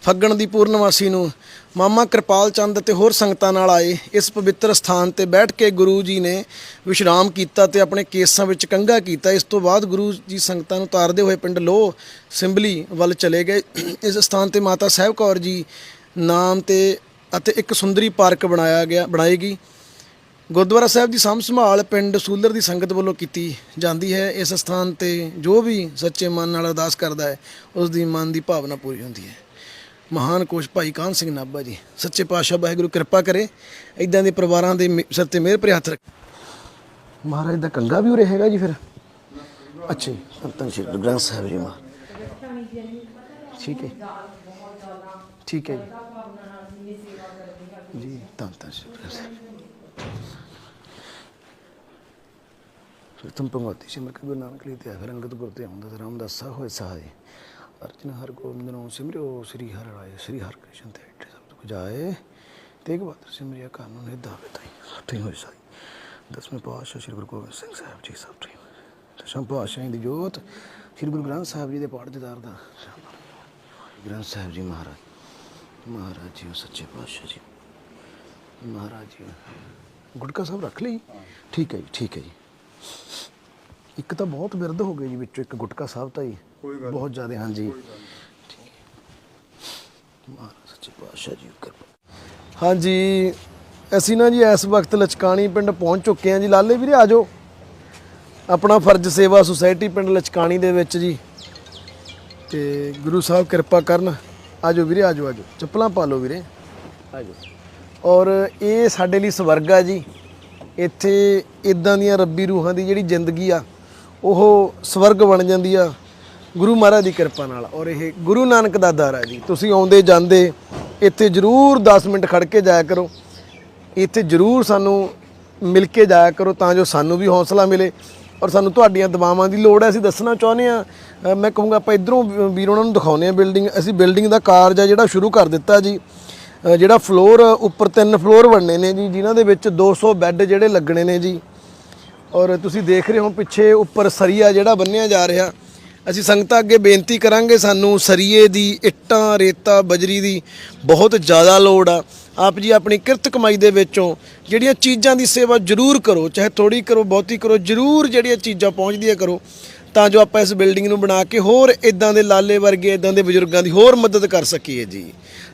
ਫੱਗਣ ਦੀ ਪੂਰਨਮਾਸੀ ਨੂੰ ਮਾਮਾ ਕਿਰਪਾਲ ਚੰਦ ਤੇ ਹੋਰ ਸੰਗਤਾਂ ਨਾਲ ਆਏ। ਇਸ ਪਵਿੱਤਰ ਸਥਾਨ ਤੇ ਬੈਠ ਕੇ ਗੁਰੂ ਜੀ ਨੇ ਵਿਸ਼ਰਾਮ ਕੀਤਾ ਤੇ ਆਪਣੇ ਕੇਸਾਂ ਵਿੱਚ ਕੰਗਾ ਕੀਤਾ। ਇਸ ਤੋਂ ਬਾਅਦ ਗੁਰੂ ਜੀ ਸੰਗਤਾਂ ਨੂੰ ਤਾਰਦੇ ਹੋਏ ਪਿੰਡ ਲੋਹ ਸਿੰਬਲੀ ਵੱਲ ਚਲੇ ਗਏ। ਇਸ ਸਥਾਨ ਤੇ ਮਾਤਾ ਸਾਹਿਬ ਕੌਰ ਜੀ ਨਾਮ ਤੇ ਅਤੇ ਇੱਕ ਸੁੰਦਰੀ ਪਾਰਕ ਬਣਾਇਆ ਗਿਆ, ਬਣਾਏਗੀ। ਗੁਰਦੁਆਰਾ ਸਾਹਿਬ ਦੀ ਸਾਂਭ ਸੰਭਾਲ ਪਿੰਡ ਸੂਲਰ ਦੀ ਸੰਗਤ ਵੱਲੋਂ ਕੀਤੀ ਜਾਂਦੀ ਹੈ। ਇਸ ਸਥਾਨ ਤੇ ਜੋ ਵੀ ਸੱਚੇ ਮਨ ਨਾਲ ਅਰਦਾਸ ਕਰਦਾ ਹੈ, ਉਸ ਦੀ ਮਨ ਦੀ ਭਾਵਨਾ ਪੂਰੀ ਹੁੰਦੀ ਹੈ। ਮਹਾਨ ਕੋਸ਼ ਭਾਈ ਕਾਨ ਸਿੰਘ ਨਾਭਾ ਜੀ, ਸੱਚੇ ਪਾਤਸ਼ਾਹ ਵਾਹਿਗੁਰੂ ਕਿਰਪਾ ਕਰੇ ਇਦਾਂ ਦੇ ਪਰਿਵਾਰਾਂ ਦੇ ਸਿਰ ਤੇ ਮਿਹਰ ਭਰੇ ਹੱਥ ਰੱਖ ਮਹਾਰਾਜ ਦਾ ਕੰਗਾ ਵੀ ਉਰੇ ਹੈਗਾ ਜੀ ਫਿਰ? ਅੱਛਾ ਜੀ ਧੰਨ ਸ਼੍ਰੀ ਗੁਰੂ ਗ੍ਰੰਥ ਸਾਹਿਬ ਜੀ ਮਹਾਰਾਜ। ਠੀਕ ਹੈ ਠੀਕ ਹੈ ਜੀ। ਜੀ, ਧੰਨ ਧੰਨ ਸ਼੍ਰੀ। ਗੁਰੂ ਗ੍ਰੰਥ ਸਾਹਿਬ ਤੁਮ ਪੰਗਤੀ ਸਿਮਰ ਕੇ ਗੁਰੂ ਨਾਨਕ ਲਈ ਤੇ ਫਿਰ ਅੰਗਦ ਗੁਰ ਤੇ ਆਉਂਦਾ ਤੇ ਹੋਏ ਸਹਾਈ। ਅਰਜਨ ਹਰ ਗੋਬਿੰਦ ਨੂੰ ਸਿਮਰਿਓ, ਸ੍ਰੀ ਹਰਿ ਰਾਏ, ਸ੍ਰੀ ਹਰਿ ਕ੍ਰਿਸ਼ਨ ਤੇ ਏਟੇ ਸਭ ਤੁਖ ਜਾਏ ਤੇਗ ਬਹਾਦਰ ਸਿਮਰਿਆ ਕਾਨੂੰਨ ਨਿਦਾ ਬਤਾਈ ਸੱਠੀ ਹੋਈ ਸਾਈ ਦਸਵੇਂ ਪਾਤਸ਼ਾਹ ਸ੍ਰੀ ਗੁਰੂ ਗੋਬਿੰਦ ਸਿੰਘ ਸਾਹਿਬ ਜੀ, ਸਭ ਤੋਂ ਦਸਵੇਂ ਪਾਤਸ਼ਾਹ ਦੀ ਜੋਤ, ਸ੍ਰੀ ਗੁਰੂ ਗ੍ਰੰਥ ਸਾਹਿਬ ਜੀ ਦੇ ਪਾਠ ਦੇ ਦਾਰ ਦਾ। ਗ੍ਰੰਥ ਸਾਹਿਬ ਜੀ ਮਹਾਰਾਜ ਮਹਾਰਾਜ ਜੀ ਸੱਚੇ ਪਾਤਸ਼ਾਹ ਜੀ। ਮਹਾਰਾਜ ਜੀ ਗੁਟਕਾ ਸਾਹਿਬ ਰੱਖ ਲਈ? ਠੀਕ ਹੈ ਜੀ, ਠੀਕ ਹੈ ਜੀ। ਇੱਕ ਤਾਂ ਬਹੁਤ ਬਿਰਧ ਹੋ ਗਏ ਜੀ ਵਿੱਚੋਂ ਇੱਕ ਗੁਟਕਾ ਸਾਹਿਬ ਤਾਂ ਜੀ। ਬਹੁਤ ਜ਼ਿਆਦਾ ਹਾਂਜੀ। ਮਹਾਰਾਜ ਸੱਚੇ ਪਾਤਸ਼ਾਹ ਜੀ ਕਿਰਪਾ। ਹਾਂਜੀ ਅਸੀਂ ਨਾ ਜੀ ਇਸ ਵਕਤ ਲਚਕਾਣੀ ਪਿੰਡ ਪਹੁੰਚ ਚੁੱਕੇ ਹਾਂ ਜੀ। ਲਾਲੇ ਵੀਰੇ ਆਜੋ ਆਪਣਾ ਫਰਜ਼ ਸੇਵਾ ਸੁਸਾਇਟੀ ਪਿੰਡ ਲਚਕਾਣੀ ਦੇ ਵਿੱਚ ਜੀ। ਤੇ ਗੁਰੂ ਸਾਹਿਬ ਕਿਰਪਾ ਕਰਨ। ਆਜੋ ਵੀਰੇ ਆਜੋ ਆਜੋ ਚੱਪਲਾਂ ਪਾ ਲਓ ਵੀਰੇ। ਆਜੋ ਔਰ ਇਹ ਸਾਡੇ ਲਈ ਸਵਰਗ ਆ ਜੀ। ਇੱਥੇ ਇਦਾਂ ਦੀਆਂ ਰੱਬੀ ਰੂਹਾਂ ਦੀ ਜਿਹੜੀ ਜ਼ਿੰਦਗੀ ਆ ਉਹ ਸਵਰਗ ਬਣ ਜਾਂਦੀ ਆ। ਗੁਰੂ ਮਹਾਰਾਜ ਦੀ ਕਿਰਪਾ ਨਾਲ ਔਰ ਇਹ ਗੁਰੂ ਨਾਨਕ ਦਾ ਦਰ ਆ ਜੀ। ਤੁਸੀਂ ਆਉਂਦੇ ਜਾਂਦੇ ਇੱਥੇ ਜ਼ਰੂਰ 10 ਮਿੰਟ ਖੜ ਕੇ ਜਾਇਆ ਕਰੋ। ਇੱਥੇ ਜ਼ਰੂਰ ਸਾਨੂੰ ਮਿਲ ਕੇ ਜਾਇਆ ਕਰੋ ਤਾਂ ਜੋ ਸਾਨੂੰ ਵੀ ਹੌਸਲਾ ਮਿਲੇ। ਔਰ ਸਾਨੂੰ ਤੁਹਾਡੀਆਂ ਦਵਾਵਾਂ ਦੀ ਲੋੜ ਹੈ, ਅਸੀਂ ਦੱਸਣਾ ਚਾਹੁੰਦੇ ਆ ਮੈਂ ਕਹੂੰਗਾ ਆਪਾਂ ਇਧਰੋਂ ਵੀਰ ਉਹਨਾਂ ਨੂੰ ਦਿਖਾਉਂਦੇ ਆ ਬਿਲਡਿੰਗ। ਅਸੀਂ ਬਿਲਡਿੰਗ ਦਾ ਕਾਰਜ ਆ ਜਿਹੜਾ ਸ਼ੁਰੂ ਕਰ ਦਿੱਤਾ ਜੀ। ਜਿਹੜਾ ਫਲੋਰ ਉੱਪਰ ਤਿੰਨ ਫਲੋਰ ਬਣਨੇ ਨੇ ਜੀ, ਜਿਨ੍ਹਾਂ ਦੇ ਵਿੱਚ 200 ਬੈੱਡ ਜਿਹੜੇ ਲੱਗਣੇ ਨੇ ਜੀ। ਔਰ ਤੁਸੀਂ ਦੇਖ ਰਹੇ ਹੋ ਪਿੱਛੇ ਉੱਪਰ ਸਰੀਆ ਜਿਹੜਾ ਬੰਨਿਆ ਜਾ ਰਿਹਾ। ਅਸੀਂ ਸੰਗਤਾਂ ਅੱਗੇ ਬੇਨਤੀ ਕਰਾਂਗੇ, ਸਾਨੂੰ ਸਰੀਏ ਦੀ, ਇੱਟਾਂ, ਰੇਤਾ, ਬਜਰੀ ਦੀ ਬਹੁਤ ਜ਼ਿਆਦਾ ਲੋੜ ਆ। ਆਪ ਜੀ ਆਪਣੀ ਕਿਰਤ ਕਮਾਈ ਦੇ ਵਿੱਚੋਂ ਜਿਹੜੀਆਂ ਚੀਜ਼ਾਂ ਦੀ ਸੇਵਾ ਜ਼ਰੂਰ ਕਰੋ, ਚਾਹੇ ਥੋੜੀ ਕਰੋ, ਬਹੁਤੀ ਕਰੋ, ਜ਼ਰੂਰ ਜਿਹੜੀਆਂ ਚੀਜ਼ਾਂ ਪਹੁੰਚਦੀਆਂ ਕਰੋ। ਤਾਂ ਜੋ ਆਪਾਂ ਇਸ ਬਿਲਡਿੰਗ ਨੂੰ ਬਣਾ ਕੇ ਹੋਰ ਇਦਾਂ ਦੇ ਲਾਲੇ ਵਰਗੇ, ਇਦਾਂ ਦੇ ਬਜ਼ੁਰਗਾਂ ਦੀ ਹੋਰ ਮਦਦ ਕਰ ਸਕੀਏ ਜੀ।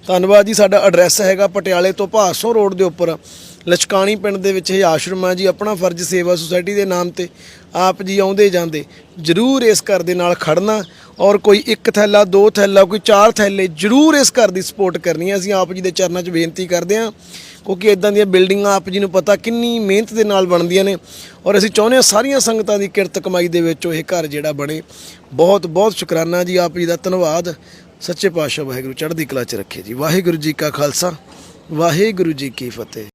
ਧੰਨਵਾਦ ਜੀ, ਸਾਡਾ ਐਡਰੈਸ ਹੈਗਾ ਪਟਿਆਲੇ ਤੋਂ ਭਾਸੋਂ ਰੋਡ ਦੇ ਉੱਪਰ। ਲਚਕਾਣੀ ਪਿੰਡ ਦੇ ਵਿੱਚ ਇਹ ਆਸ਼ਰਮ ਆ ਜੀ, ਆਪਣਾ ਫਰਜ਼ ਸੇਵਾ ਸੁਸਾਇਟੀ ਦੇ ਨਾਮ ਤੇ। ਆਪ ਜੀ ਆਉਂਦੇ ਜਾਂਦੇ, ਜਰੂਰ ਇਸ ਘਰ ਦੇ ਨਾਲ ਖੜਨਾ ਔਰ ਕੋਈ ਇੱਕ ਥੈਲਾ, ਦੋ ਥੈਲਾ, ਕੋਈ ਚਾਰ ਥੈਲੇ ਜਰੂਰ ਇਸ ਘਰ ਦੀ ਸਪੋਰਟ ਕਰਨੀ ਹੈ ਅਸੀਂ ਆਪ ਜੀ ਦੇ ਚਰਨਾਂ 'ਚ ਬੇਨਤੀ ਕਰਦੇ ਹਾਂ, ਕਿਉਂਕਿ ਇਦਾਂ ਦੀਆਂ ਬਿਲਡਿੰਗਾਂ ਆਪ ਜੀ ਨੂੰ ਪਤਾ ਕਿੰਨੀ ਮਿਹਨਤ ਦੇ ਨਾਲ ਬਣਦੀਆਂ ਨੇ ਔਰ ਅਸੀਂ ਚਾਹੁੰਦੇ ਹਾਂ ਸਾਰੀਆਂ ਸੰਗਤਾਂ ਦੀ ਕਿਰਤ ਕਮਾਈ ਦੇ ਵਿੱਚ ਇਹ ਘਰ ਜਿਹੜਾ ਬਣੇ। ਬਹੁਤ ਬਹੁਤ ਸ਼ੁਕਰਾਨਾ ਜੀ ਆਪ ਜੀ ਦਾ ਧੰਨਵਾਦ। ਸੱਚੇ ਪਾਤਸ਼ਾਹ ਵਾਹਿਗੁਰੂ ਚੜ੍ਹਦੀ ਕਲਾ 'ਚ ਰੱਖੇ ਜੀ। ਵਾਹਿਗੁਰੂ ਜੀ ਕਾ ਖਾਲਸਾ, ਵਾਹਿਗੁਰੂ ਜੀ ਕੀ ਫਤਿਹ।